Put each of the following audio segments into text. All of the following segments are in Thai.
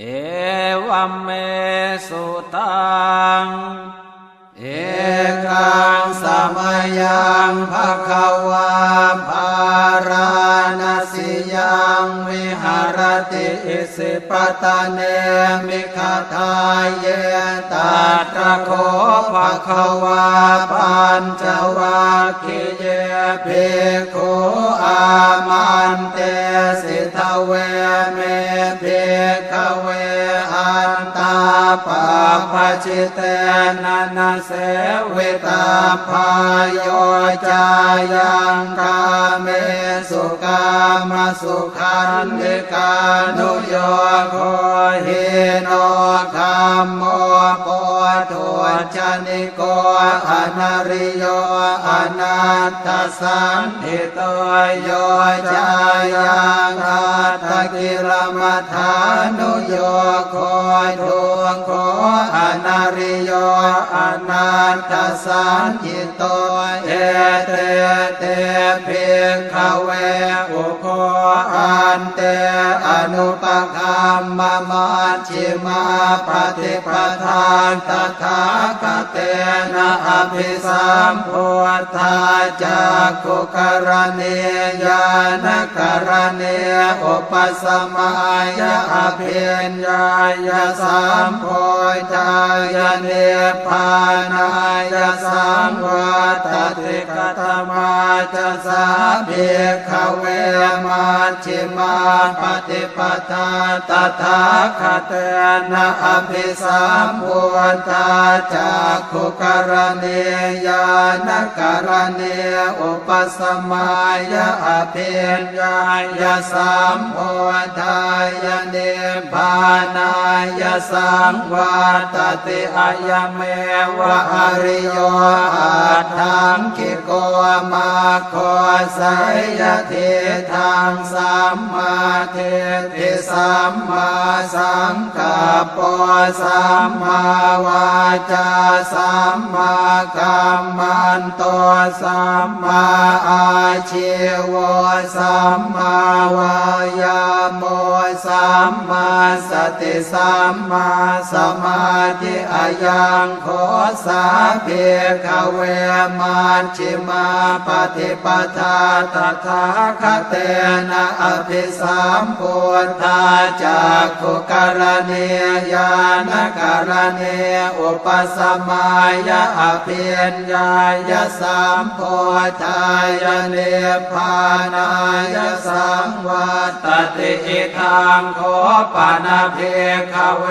เอวัมเมสุตั สิปตะเนมิคาทายเยตัตระโคภะคะวาปัญจวัคคิเยเพโคอามันเตสิทเวเมเพคะเวอันตา ปะปะชิเตนะนะเสวิตาพายโยจายังกาเมสุกามสุขันธิกานุโยโคหิโนคัมโมโปทุชนิโกอนาริโยอนัตตสันติโตโยจายังอัตตกิรมัฐานุโยโคทุงโคอนาริโยอนัตตสันติโตเอเตเตภิกขเวอุโคอันเตอนุปคัมมะมัชชิมาปฏิปทานตถาคเตนะอภิสัมพุทธาจากกุกรณียานกรณีอุปสมัยอภิญญายสัมโพธายเนปานายสังวัตติกตมาจะสาภิกขเวมัชชิมาปฏิปทาตถาคตนะอภิสัมพุทธาจากขุกรณียานกรณีอุปสมัยะอภิญญายสัมโพธายเนปานายสังวัตติอายเมวะอริโยอาทังกิโกมาโคสยเททางสัมมาเทติสัมมาสังกัปสัมมาวาจาสัมมากัมมันโตสัมมาอาชีวสัมมาวายาโมสัมมาสติสัมมาสสมาธิอายังโคสาเพขเวมันชิมาปฏิปทาตถาคเตนะอภิสัมพุทธาจากขุกรณียานกรณีอุปสมัยอภิญญายสัมโพธายเนพานายสังวัตติอิทังโคปานาเพขเว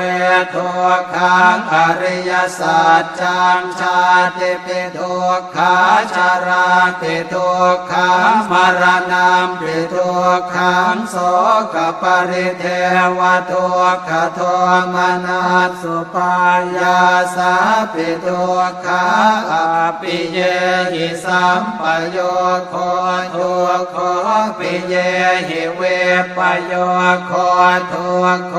ทุขังอริยสัจจังชาติปิทุกขาชาราปิทุกขามรณะปิทุกขังโสกปริเทวทุกขโทมนัสสุปายาสาปิทุกขาอปิเยหิสัมปโยโคทุกขปิเยหิเวปโยโคทุกข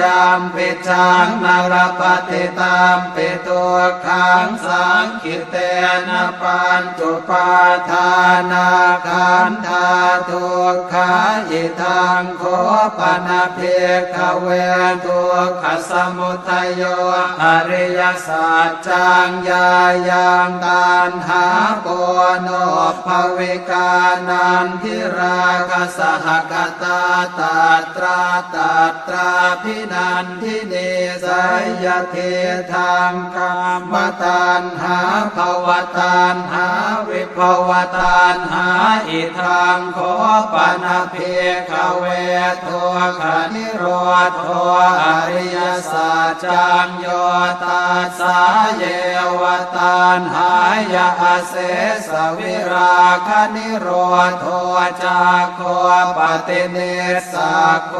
ยามปิจังนรปฏิตามปิทุขังสังคิเตนะปัญจุปาทานาขันธาทุขาอิทังโคปนาเพขเวทุขสมุทยโยอริยสัจจังยายังตันหาโปโนภวิกานันทิราคสหกตาตาตราตาตราพินันทิเนสยเททางกามตานหาภวตานหาวิภวตานหาอิทังขอปนาเพขเวทัวขานิโรธโทอริยสั จังโยตัสสาเยวตันหายาเสสวิราคนิโรธโทจากโคปฏิเนสาโค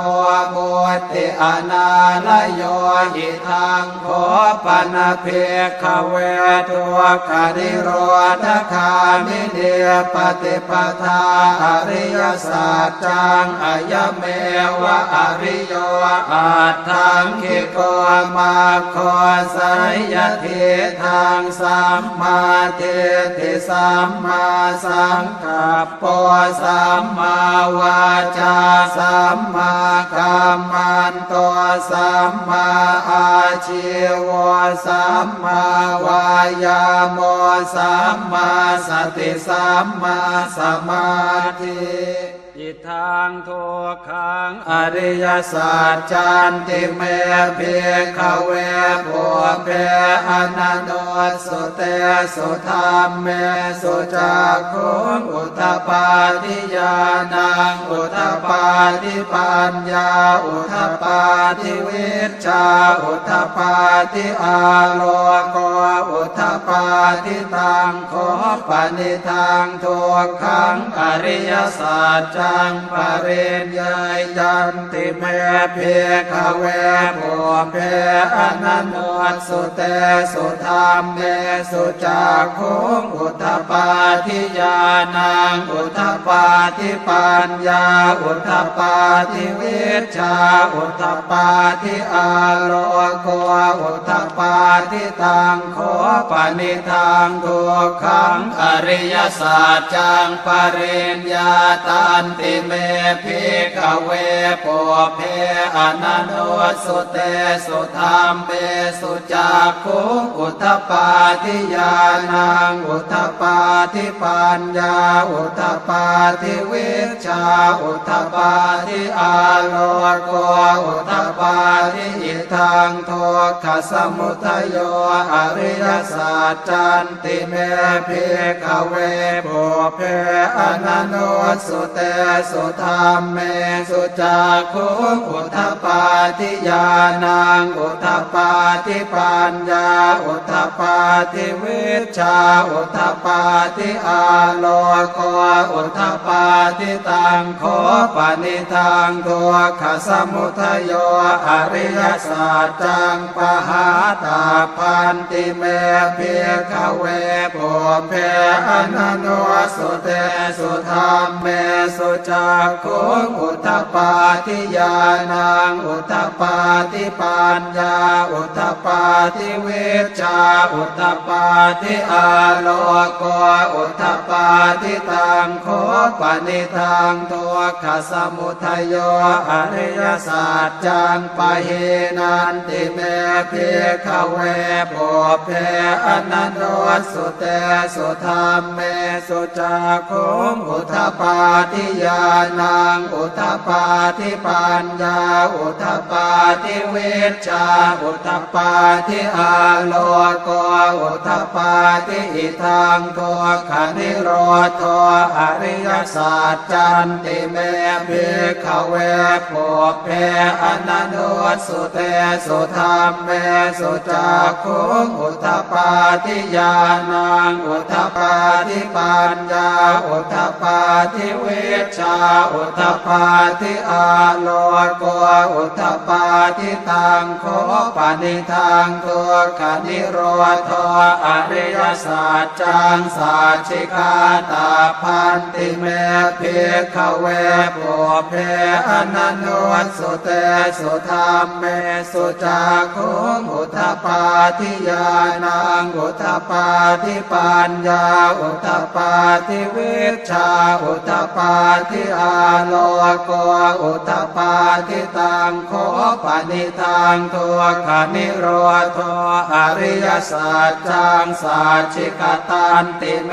บุติอนาลโยหิทังโคปนเพขเวทัวขานิโรธคามิเนปฏิปทาอริยสัจจังอายเมวะอริโยอาทังคิโกมาโคสายยะเททางสัมมาเทติสัมมาสังกัปปสัมมาวาจาสัมมากัมมันโตสัมมาอาชีวสัมมาวายาโมสัมมาสติสัมมาสมาธิ อิทังทุกขังอริยสัจจันติเมเพิขเวปุเพอนันโนสุเตสุธรรมเมสุจักขุงอุทปาทิยานังอุทปาทิปัญญาอุทปาทิวิชาอุทปาทิอาโลโกอุทปาทิตังโคปนิทางทุกขังอริยสัจจังปเริญญายจันติเมเพขเวปุเพอนันโนสุเตสุธรรมเมสุจักขุงอุทปาทิยานังอุทปาทิปัญญาอุทปาทิวิชาอุทปาทิอาโลโกอุทปาทิตังโคปนิทางทุกขังอริยสัจจังปเริญญาตันติเมพิกเวปุเพอนันโนสุเตสุธรรมเมสุจักขุอุทปาทิยานังอุทปาทิปัญญาอุทปาทิวิชาอุทปาทิอาโลโกอุทปาทิอิทังทุกขสมุทโยอริยสัจจันติเมพิกเวปุเพอนันโนสุเตสุธรรมเมสุจักขุอุทปาทิยานังอุทปาทิปัญญาอุทปาทิวิชาอุทปาทิอาโลโกอุทปาทิตังโคปนิทางตัวขสมุทโยอริยสัจจังปหาตาพันติเมเพียขเวปุเพอนันโนสุเตสุธรรมเมสุจักขุงอุทปาทิยานังอุทปาทิปัญญาอุทปาทิเวชาอุทปาทิอาโลโกอุทปาทิตังโคปนิทางตัวขสมุทยโยอริยสัจจังปะเฮนันติเมเพขเวปุเพอนันโนสุเตสุธรรมเมสุจักขงอุทปาทิยานังอุทปาทิปัญญาอุทปาทิเวชชาอุทปาทิอาโลโกอุทปาทิอิทังโทขานิโรธโทอริยศาสัจจันติเมพิขเวปุเพอนันโนสุเตสุธรรมเมสุจักขุงอุทปาทิยานังอุทปาทิปัญญาอุทปาทิเวชชาอุทปาทิอาโลโกอุทปาทิตังโคปนิทางตัวขานิโรธอริยสัจจังสัจิกาตาพันติเมเพขเวปุเพอนันโนสุเตสุธรรมเมสุจักขุงอุทปาทิยานังอุทปาทิปัญญาอุทปาทิวิชชาอุทปาทิอาโลโกอุทปาทิตังโคปนิทางทุกขานิโรธอริยสัจจังสัจฉิกตันติเม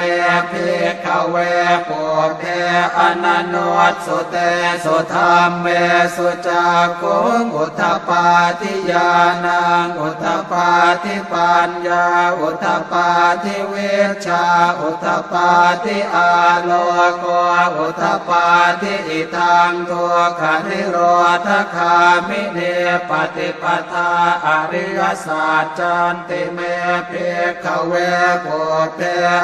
พิขเวปุเพอนันโนสุเตสุธรรมเมสุจักุงอุทปาทิยานังอุทปาทิปัญญาอุทปาทิเวชชาอุทปาทิอาโลโกอุทปาทิอิทังทุกขนิโรธคามิเนปฏิปทาอริยสัจจันติเมเพขเวปุเพ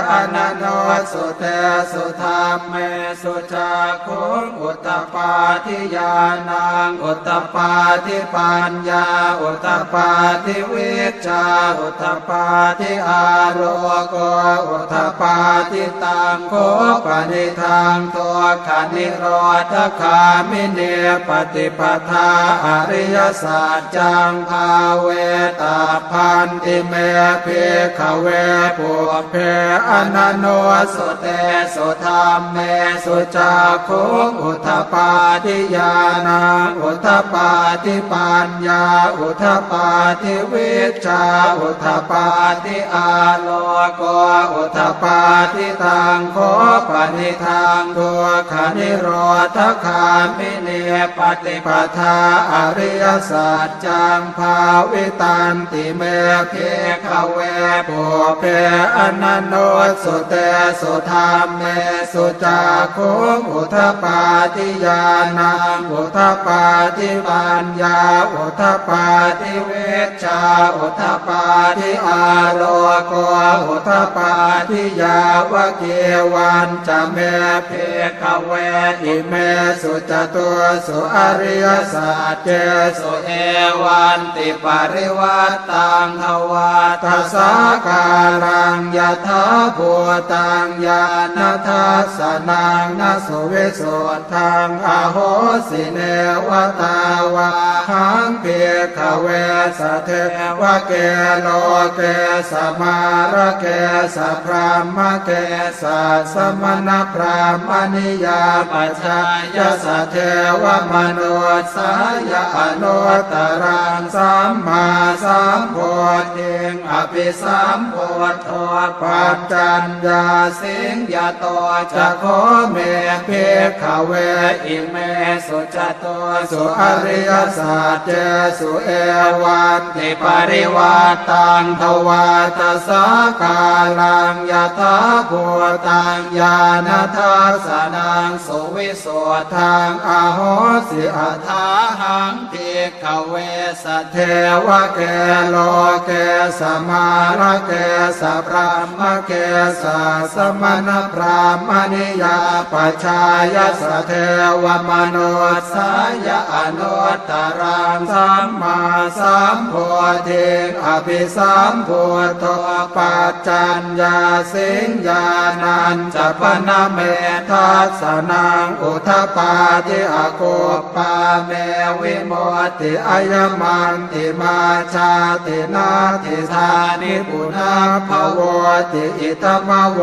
อนันโนสุเตสุธรรมเมสุจักขุงอุตตปาทิยานังอุตตปาทิปัญญาอุตตปาทิวิชาอุตตปาทิอารโกอุตตปาทิตังโคปนิทางตัวขนิโรธคามิเนปฏิปทาอริยสัจจังภาเวตาพันติเมเพขเวปุเพอนันโนสุเตสุธรรมเมสุจาคุอุทปาทิยานาอุทปาทิปัญญาอุทปาทิวิชชาอุทปาทิอาโลโกอุทปาทิตังโคปนิทางตัวขานิโรธคามิเนปฏิปทาอริยสัจจังภาวิตันติเมเพขเวปุเพอนันโนสุเตสุธรรมเมสุจาคุอุทปาทิยานังอุทปาทิปัญญาอุทปาทิเวชาอุทปาทิอาโลโกอุทปาทิยาวะเกวันจะเมเพกเวอิเมสุจตุสุอริยสัจเจสุเอวันติปริวัตตังทวาทัสสาการังยถาภูตังญาณทัสนังนสุวิสุทธังอโหสิเนวตาวาหังเปียขเวสะเทวเกโลเกสมาระเกสพรามเกสสมณพรามณิยาปัจจายสเทวมโนสายอนุตรังสัมมาสัมโพธิงอภิสัมโพธปัจจัญญาสิงยโตจะโคเมเพขเวอิเมสุจโตสุอริยสัจเจสุเอวันติปริวัตตังทวาตสากาลังยถาภูตังญาณทัสสนังสุวิสุทธังอาโหสิอัฏฐาหังติขเวสเทวะเกโลเกสมาระเกสพรามเกสสมณพรามณิยาปัจจายสเทวมโนสายอนุตตรังสัมมาสัมโพธิอภิสัมโพธปัจจัญญาสิงญานันจะปนเมทัสสนังอุทปาทิอโกปาเมวิโมติอายมันติมาชาตินาติธานิปุนาภวติอิตมว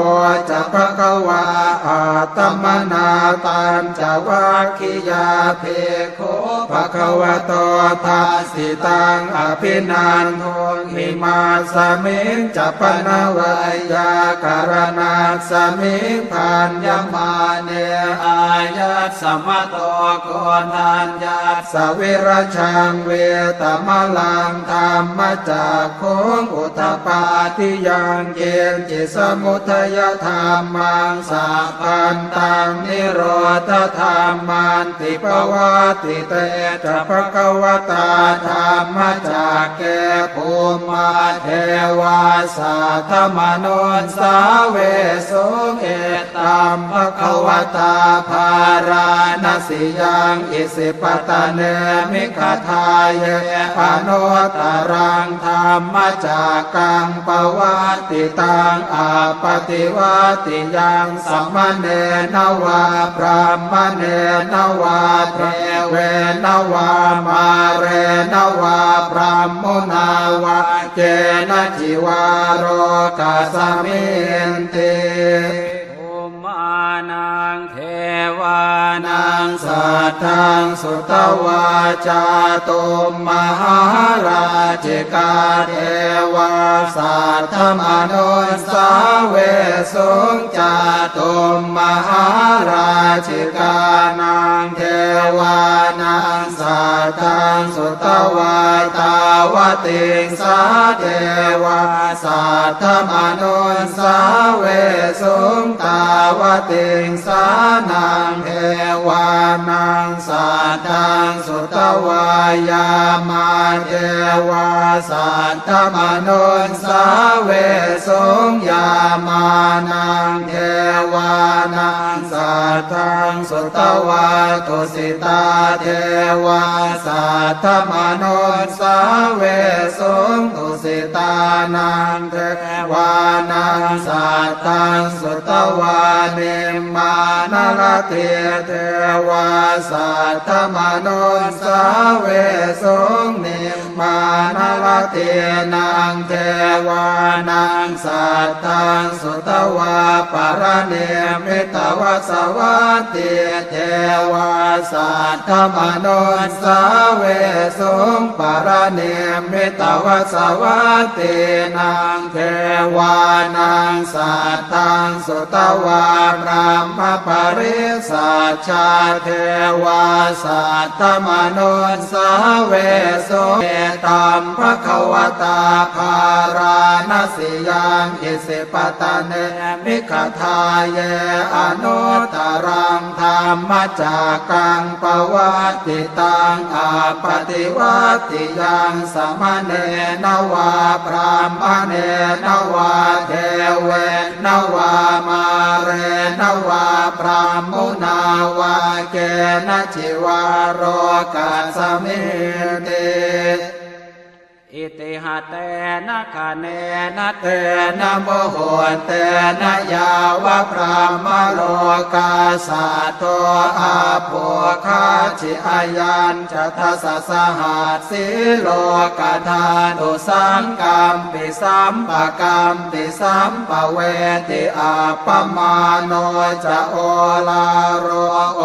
จะภะคะวาอาตมนาตันจวาคิยาเพโคภะควะโตภาสิตังอภินันทงหิมาสมิงจะปนวายาการนาสมิงพันยมาเนอายัสสมโตโกนัญญาสวิรชังเวตมลังธรรมจากโคงอุทปาทิยังเกณจิสมุทยธรรมังสาพันตังนิโรธธรรมันติปวัติเตจะภะควตาธรรมจากแกภูมาเทวาสาธมโนนสาเวสุเอตัมภะควตาภาราณสิยังอิสิปตะเนมิคทายเยอนุตตรังธรรมจากกังปวัติตังอาปฏิวัติยังสัมมเนนวาพรามเนนวาเทเวนวามาเรนวาพรามมุนาวาเจนะจิวารกาสมินติภูมานั งเทวานันางสัทธังสุตวาจาตุมมหาราชิกาเทวาสัตธมนุสาเวสุงจาตุมมหารา ชิกานางเทวานางสัทธังสุตวาตาวติงสาเทวาสัทธมนุสาเวสุงตาวติงสานางเทวานังสัตตังสุตวายามาเทวาสัตตมนุนสาเวสุงยามานังเทวานังสัตทังสุตวาตุสิตาเทวาสัตตมนุนสาเวสุงตุสิตานังเทวานังสัตตังสุตวาเนมานรเทเทวาสัตตมนุนสาเวสงเนมมานรเทนังเทวานังสัตตังสุตวาปารเนมิตวสวัตติเทวาสัตตมนนสาเวสงปารเนมิตวสวัตตินางเทวานังสัตตังสุตวาพรามปริสัชชาเทวาสัตตมนนสาเวสงเตัมภควตาภาราณสิยังอิสิปตะเนมิขทาเยอนุตรังธรรมจากกังปวัตติตังอาปฏิวัติยังสมเณนวาพรามเณนวาเทเวนวามาเรนวาพรามมุนาวาเกนจิวาโรกัสมิเต อิติหะเตนะคะเนนะเตเตนะโมโหเตนะยาวะพรามโลกาสาโตอาโภคาชิอายันจะทัสสะหัสสิโลกธาตุสังกัมปิสัมปะกัมปิสัมปะเวติอาปมาโนจะโอลาโรโอ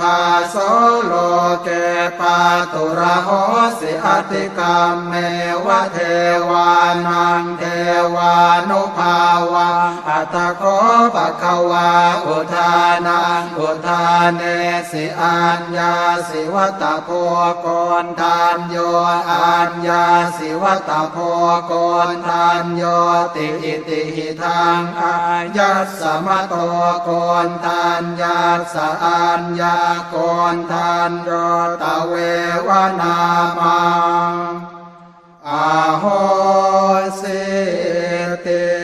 ภาโสโลเกปาตุระโหสิอติกรรมเมวเทวานังเทวานุภาวังอัตโคปะคะวาอุทานังอุทานเนสิอัญญาสิวัตโพโกนทานโยอัญญาสิวัตโพโกนทานโยติอิติหิทังอายัสสมะโตโกนทานยัสะอัญญาโกนทานโยตเววนามา โหสิเต